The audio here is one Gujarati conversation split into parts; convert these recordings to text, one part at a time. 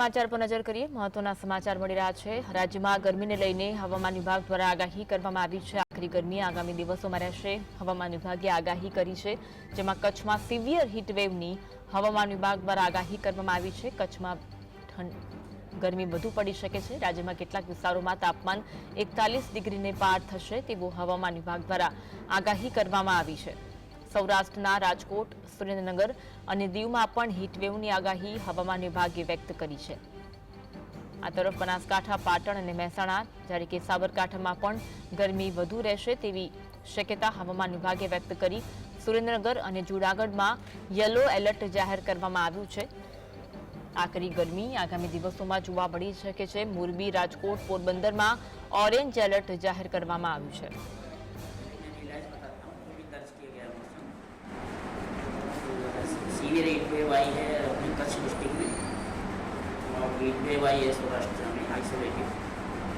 સમાચાર પર નજર કરીએ. મહત્વના સમાચાર મળી રહ્યા છે. રાજ્યમાં ગરમીને લઈને હવામાન વિભાગ દ્વારા આગાહી કરવામાં આવી છે. આખરી ગરમી આગામી દિવસોમાં રહેશે. હવામાન વિભાગે આગાહી કરી છે, જેમાં કચ્છમાં સિવિયર હીટવેવની હવામાન વિભાગ દ્વારા આગાહી કરવામાં આવી છે. કચ્છમાં ઠંડ, ગરમી વધુ પડી શકે છે. રાજ્યમાં કેટલાક વિસ્તારોમાં તાપમાન એકતાલીસ ડિગ્રીને પાર થશે તેવું હવામાન વિભાગ દ્વારા આગાહી કરવામાં આવી છે. સૌરાષ્ટ્રના રાજકોટ, સુરેન્દ્રનગર અને દીવમાં પણ હીટવેવની આગાહી હવામાન વિભાગે વ્યક્ત કરી છે. આ તરફ બનાસકાંઠા, પાટણ અને મહેસાણા, જ્યારે કે સાબરકાંઠામાં પણ ગરમી વધુ રહેશે તેવી શક્યતા હવામાન વિભાગે વ્યક્ત કરી સુરેન્દ્રનગર અને જૂનાગઢમાં યલો એલર્ટ જાહેર કરવામાં આવ્યું છે. આકરી ગરમી આગામી દિવસોમાં જોવા મળી શકે છે. મોરબી, રાજકોટ, પોરબંદરમાં ઓરેન્જ એલર્ટ જાહેર કરવામાં આવ્યું છે. हीट वेव आई है अपने कच्छ डिस्ट्रिक्ट में। और हीट वेव आई है सौराष्ट्र में आइसोलेटेड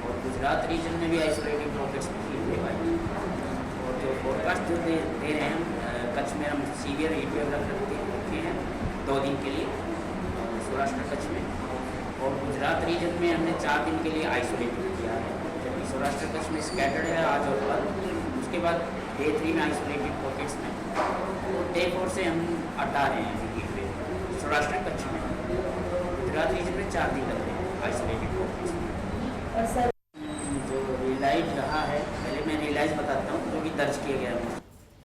और गुजरात रीजन में भी आइसोलेटेड पॉकेट्स में आई है और जो फोरकास्ट जो दे, दे रहे हैं कच्छ में हम सीवियर हीट वेव रख रखे हैं दो दिन के लिए सौराष्ट्र कच्छ में। और गुजरात रीजन में हमने चार दिन के लिए आइसोलेटेड किया है। जबकि सौराष्ट्र कच्छ में स्कैटर्ड है आज और कल। उसके बाद डे थ्री में आइसोलेटेड मार्केट्स में तो डे फोर से हम हटा रहे हैं हीट पे। सौराष्ट्र कच्छ में। गुजरात रीजन में चार दिन लग रहे हैं आइसोलेटेड मार्केट्स में। और सर जो रियलाइज़ रहा है पहले मैं रियलाइज़ बताता हूँ जो भी दर्ज किया गया